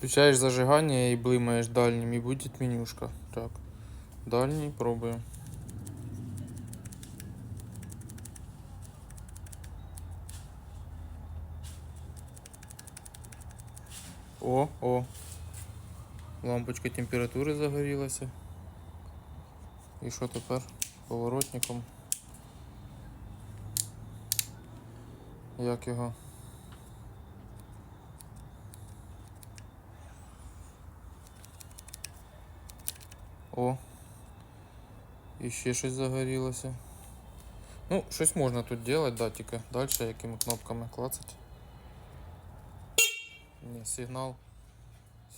Включаєш зажигання і блимаєш дальнім, і буде менюшка. Так. Дальній пробуємо. О, о. Лампочка температури загорілася. І що тепер? Поворотником. Як його? О. І ще щось загорілося. Ну, щось можна тут делать, да, тільки далі якими кнопками клацать. Ні, сигнал.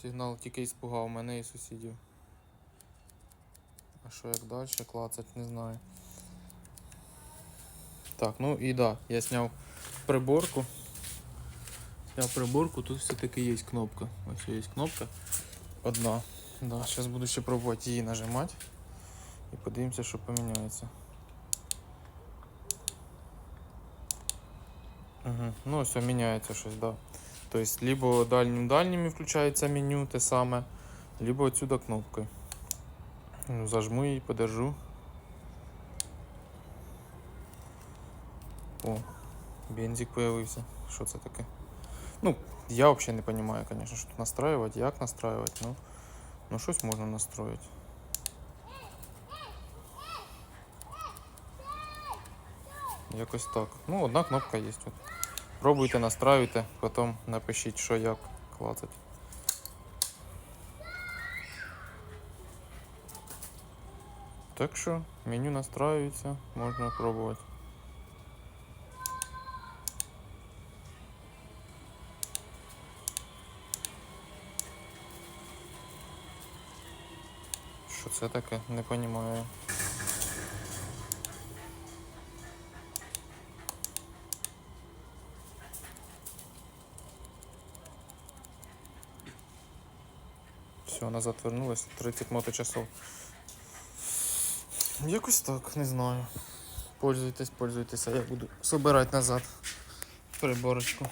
Сигнал тільки іспугав мене і сусідів. А що як далі клацать, не знаю. Так, ну і да, я зняв приборку. Зняв приборку, тут все-таки є кнопка. Ось є кнопка. Одна. Да, зараз буду ще пробувати її нажимати. І подивимося, що поміняється. Угу. Ну, все, міняється щось, да. Тобто, либо дальнім-дальнім включається меню, те саме, либо отсюда кнопкою. Ну, зажму її, подержу. О, бензик появився. Що це таке? Ну, я взагалі не розумію, звісно, що тут настраювати, як настраювати, ну, ну щось можна настроїти. Якось так. Ну, одна кнопка є тут. Пробуйте, настраюйте, потім напишіть, що як клацать. Так що меню настраюється, можна пробувати. Що це таке? Не розумію. Все, назад вернулась. 30 моточасов. Якось так, не знаю. Пользуйтесь, пользуйтесь, а я буду собирати назад приборочку.